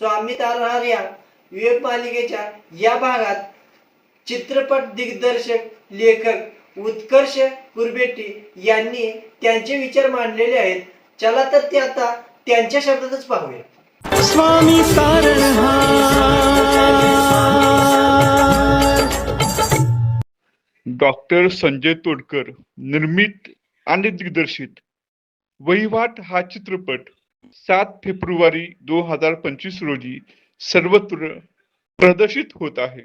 स्वामी तारहार या वेब मालिकेच्या या भागात चित्रपट दिग्दर्शक लेखक उत्कर्ष कुरबेटी यांनी त्यांचे विचार मांडलेले आहेत. चला तर ते आता त्यांच्या शब्दातच पाहूया. स्वामी डॉक्टर संजय तोडकर निर्मित आणि दिग्दर्शित. वहिवाट हा चित्रपट सात फेब्रुवारी दोन हजार पंचवीस रोजी सर्वत्र प्रदर्शित होत आहे.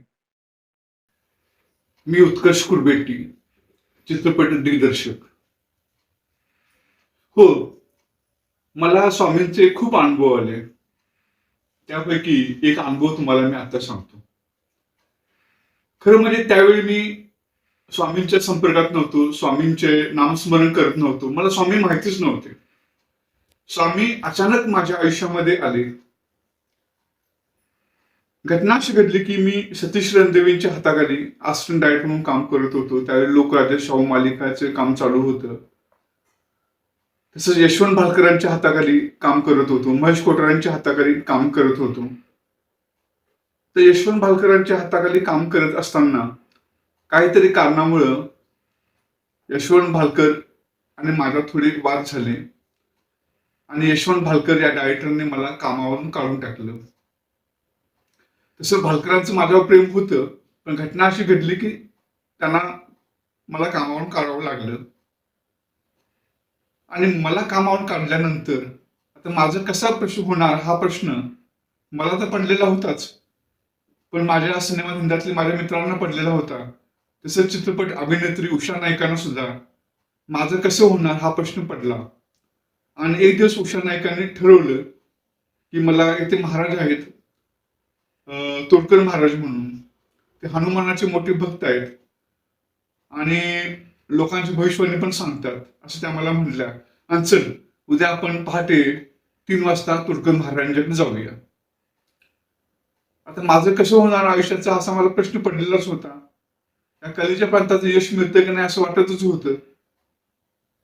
मी उत्कर्ष कुरबेटी चित्रपट दिग्दर्शक. हो मला स्वामींचे खूप अनुभव आले. त्यापैकी एक अनुभव तुम्हाला मी आता सांगतो. खरं म्हणजे त्यावेळी मी स्वामींच्या संपर्कात नव्हतो स्वामींचे नामस्मरण करत नव्हतो. मला स्वामी माहितीच नव्हते. स्वामी अचानक माझ्या आयुष्यामध्ये आले. घटना अशी घडली की मी सतीश रणदेवींच्या हाताखाली आस्टन डायट म्हणून काम करत होतो. त्यावेळी लोकराजा शाहू मालिकाचे काम चालू होतं. तसंच यशवंत भालकरांच्या हाताखाली काम करत होतो. महेश कोटरांच्या हाताखाली काम करत होतो. तर यशवंत भालकरांच्या हाताखाली काम करत असताना काहीतरी कारणामुळं यशवंत भालकर आणि माझा थोडे वाद झाले. आणि यशवंत भालकर या डायरेक्टरने मला कामावरून काढून टाकलं. तसं भालकरांचं माझ्यावर प्रेम होतं पण घटना अशी घडली की त्यांना मला कामावरून काढावं लागलं. आणि मला कामावरून काढल्यानंतर आता माझा कसा प्रश्न होणार हा प्रश्न मला तर पडलेला होताच. पण माझ्या सिनेमा धंद्यातले माझ्या मित्रांना पडलेला होता. तसंच चित्रपट अभिनेत्री उषा नायकांना सुद्धा. माझं कसं होणार हा प्रश्न पडला. आणि एक दिवस उषा नायकाने ठरवलं की मला इथे महाराज आहेत तोडकर महाराज म्हणून. ते हनुमानाचे मोठे भक्त आहेत. आणि लोकांची भविष्यवाणी पण सांगतात असं त्या मला म्हणल्या. आणि चल उद्या आपण पहाटे तीन वाजता तोडकर महाराजांच्याकडे जाऊया. आता माझं कसं होणार आयुष्याचा असा मला प्रश्न पडलेलाच होता. या कलेच्या प्रांताचं यश मिळतं की नाही असं वाटतच होतं.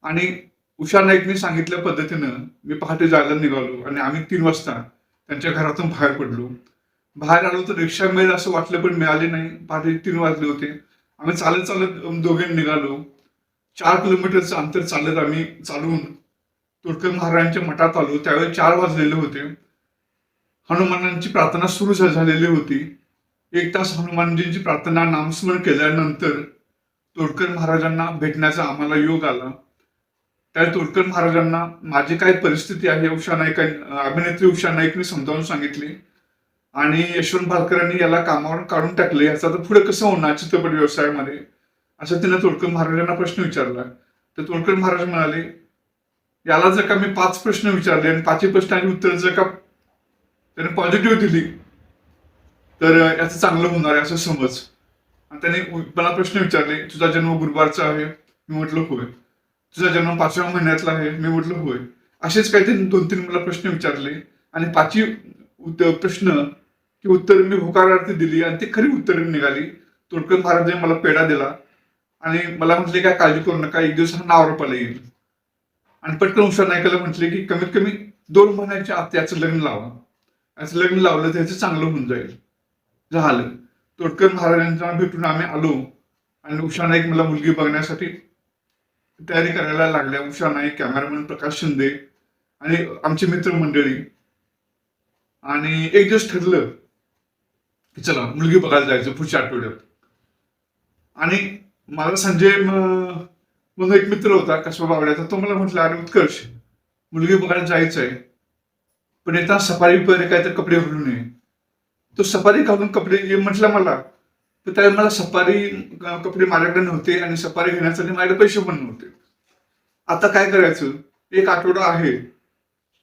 आणि उषा नाईकने सांगितल्या पद्धतीनं मी पहाटे जायला निघालो आणि आम्ही तीन वाजता त्यांच्या घरातून बाहेर पडलो. बाहेर आलो तर रिक्षा मिळेल असं वाटलं पण मिळाले नाही. पहाटे तीन वाजले होते. आम्ही चालत चालत अम, दोघे निघालो. चार किलोमीटरचं अंतर चालत आम्ही चालून तोडकर महाराजांच्या मठात आलो. त्यावेळी चार वाजलेले होते. हनुमानांची प्रार्थना सुरू झालेली होती. एक तास हनुमानजींची प्रार्थना नामस्मरण केल्यानंतर तोडकर महाराजांना भेटण्याचा आम्हाला योग आला. त्या तोडकर महाराजांना माझी काय परिस्थिती आहे उषा नाईक अभिनेत्री उषा नाईकने समजावून सांगितली. आणि यशवंत भालकरांनी याला कामावर काढून टाकले. याचा तर पुढे कसं होणार चित्रपट व्यवसायामध्ये? असं तिने तोडकर महाराजांना प्रश्न विचारला. तर तोडकर महाराज म्हणाले याला जर का मी पाच प्रश्न विचारले आणि पाचही प्रश्नांची उत्तर जर का त्याने पॉझिटिव्ह दिली तर याचं चांगलं होणार आहे असं समज. आणि त्याने मला प्रश्न विचारले तुझा जन्म गुरुवारचा आहे. मी म्हटलं होय. तुझा जन्म पाचव्या महिन्यातला आहे. मी म्हटलं होय. असेच काहीतरी दोन तीन मला प्रश्न विचारले. आणि पाचवी प्रश्न की उत्तर मी होकारार्थी दिली आणि ती खरी उत्तर निघाली. तोडकर महाराजांनी मला पेढा दिला. आणि मला म्हटले काय काळजी करू नका. एक दिवस हा नावरपाला येईल. आणि पटकन उषा नायकाला म्हटले की कमीत कमी दोन महिन्याच्या आत याचं लग्न लावा. याचं लग्न लावलं तर ह्याचं चांगलं होऊन जाईल. झालं. तोडकर महाराजांना भेटून आम्ही आलो. आणि उषा नाईक मला मुलगी बघण्यासाठी तयारी करायला लागल्या. उषा नाईक कॅमेरामॅन प्रकाश शिंदे आणि आमची मित्रमंडळी. आणि एक दिवस ठरलं की चला मुलगी बघायला जायचं पुढच्या आठवड्यात. आणि मला संजय म्हणून एक मित्र होता कसबा बावड्याचा तो मला म्हटला अरे उत्कर्ष मुलगी बघायला जायचं आहे पण येता सफारी वगैरे काय तर कपडे घालू नये. तो सफारी घालून कपडे म्हटलं म्हटला मला तर त्यावेळी मला सफारी कपडे माझ्याकडे नव्हते आणि सफारी घेण्यासाठी माझ्याकडे पैसे पण नव्हते. आता काय करायचं? एक आठवडा आहे.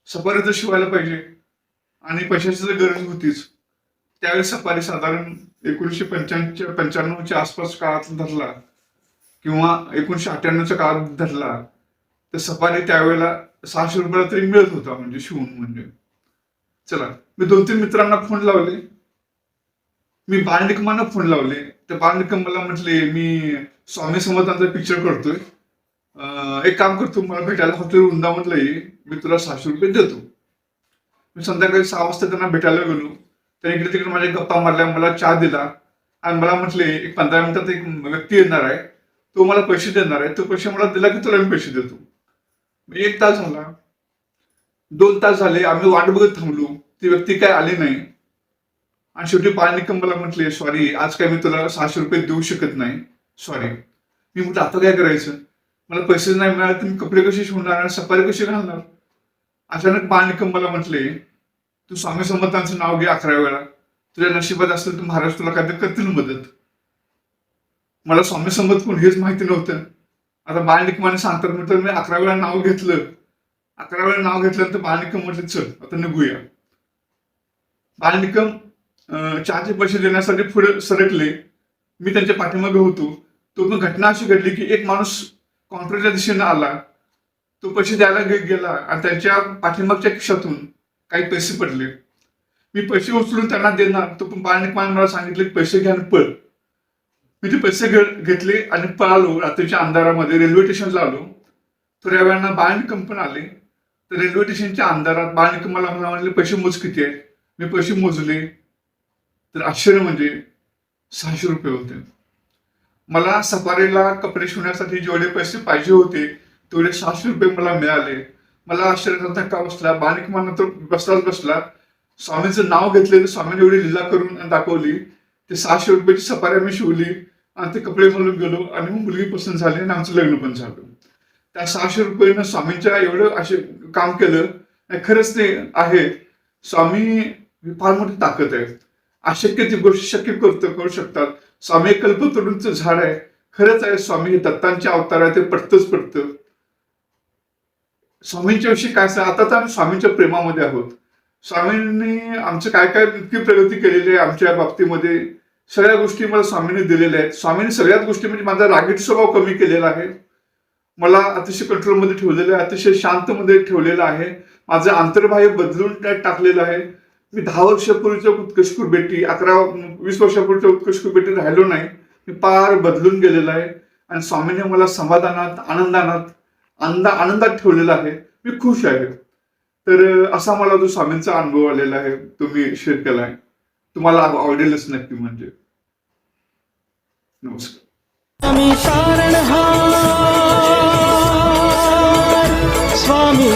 सफारी तर शिवायला पाहिजे. आणि पैशाची तर गरज होतीच. त्यावेळी सफारी साधारण एकोणीसशे पंच्याण्णवच्या पंच्याण्णवच्या आसपास काळात धरला. किंवा एकोणीसशे अठ्ठ्याण्णवच्या काळात धरला. तर सफारी त्यावेळेला सहाशे रुपयाला तरी मिळत होता म्हणजे शिवून म्हणजे. चला मी दोन तीन मित्रांना फोन लावले. मी बालनिकमांना फोन लावले. तर बालनिकम मला म्हटले मी स्वामी समर्थांचा पिक्चर करतोय. एक काम करतो मला भेटायला हॉटेल वृंदावनला ये. मी तुला सहाशे रुपये देतो. मी संध्याकाळी सहा वाजता त्यांना भेटायला गेलो. तर इकडे तिकडे माझ्या गप्पा मारल्या मला चहा दिला. आणि मला म्हटले एक पंधरा मिनिटात एक व्यक्ती येणार आहे. तो मला पैसे देणार आहे. तो पैसे मला दिला की तुला मी पैसे देतो. मी एक तास झाला. दोन तास झाले आम्ही वाट बघत थांबलो. ती व्यक्ती काय आली नाही. आणि शेवटी पाळनिकम मला म्हटले सॉरी आज काय मी तुला सहाशे रुपये देऊ शकत नाही. सॉरी मी म्हटलं आता काय करायचं? मला पैसे नाही मिळाले तर मी कपडे कसे शिवणार आणि सफारी कशी घालणार? अचानक पाळनिकम मला म्हटले तू स्वामी समर्थांचं नाव घे अकरा वेळा. तुझ्या नशिबात असेल तर महाराज तुला काहीतरी करतील मदत. मला स्वामी समर्थ कोण हेच माहिती नव्हतं. आता बाळनिकमाने सांगतात म्हटलं मी अकरा वेळा नाव घेतलं. अकरा वेळा नाव घेतल्यानंतर बाळनिकम म्हटलं चल आता निघूया. बाळनिकम चहाचे पैसे देण्यासाठी पुढे सरकले. मी त्यांच्या पाठीमागे होतो. तो पण घटना अशी घडली की एक माणूस कॉन्क्रीटच्या दिशेने आला. तो पैसे द्यायला गेला आणि त्यांच्या पाठीमागच्या खिशातून काही पैसे पडले. मी पैसे उचलून त्यांना देणार. तो पण बाळनिकमान मला सांगितले पैसे घ्या आणि पळ. मी ते पैसे घे- घेतले आणि पळालो. रात्रीच्या अंधारामध्ये रेल्वे स्टेशनला आलो. थोड्या वेळानं बाळनिकम पण आले. तर रेल्वे स्टेशनच्या अंधारात बाळनिकम मला मला म्हटले पैसे मोज किती आहे मी पैसे मोजले. तर आश्चर्य म्हणजे सहाशे रुपये होते. मला सफारीला कपडे शिवण्यासाठी जेवढे पैसे पाहिजे होते तेवढे सहाशे रुपये मला मिळाले. मला आश्चर्याचा धक्का बसला. बाणिकमान तर बसलाच बसला. स्वामींचं नाव घेतले तर स्वामीने एवढी लिला करून दाखवली. ते सहाशे रुपयाची सफारी आम्ही शिवली आणि ते कपडे घालून गेलो आणि मग मुलगी पसंत झाली आणि आमचं लग्न पण झालं. त्या सहाशे रुपयानं स्वामींच्या एवढं असे काम केलं. आणि खरंच ते आहे. स्वामी फार मोठी ताकद आहे. अशक्य ती गोष्ट शक्य करतो करू शकतात. स्वामी एक कल्पतरूंचं झाड आहे. खरंच आहे स्वामी हे दत्तांच्या अवतार आहे ते पडतंच पडतं स्वामींच्या विषयी काय सांग आता तर आम्ही स्वामींच्या प्रेमामध्ये आहोत. स्वामींनी आमचं काय काय इतकी प्रगती केलेली आहे आमच्या बाबतीमध्ये. सगळ्या गोष्टी मला स्वामींनी दिलेल्या आहेत. स्वामींनी सगळ्यात गोष्टी म्हणजे माझा रागीट स्वभाव कमी केलेला आहे. मला अतिशय कंट्रोलमध्ये ठेवलेलं आहे अतिशय शांतमध्ये ठेवलेलं आहे. माझं आंतरबाह्य बदलून त्यात टाकलेलं आहे. मी दहा वर्षापूर्वीच्या उत्कर्ष बेटी अकरा वीस वर्षापूर्वीच्या उत्कर्ष बेटी राहिलो नाही. मी पार बदलून गेलेलो आहे. आणि स्वामीने मला समाधानात आनंदानात आनंदा आनंदात ठेवलेला आहे. मी खुश आहे. तर असा मला तो स्वामींचा अनुभव आलेला आहे. तुम्ही शेअर केला आहे. तुम्हाला आवडेलच नक्की म्हणजे. नमस्कार. स्वामी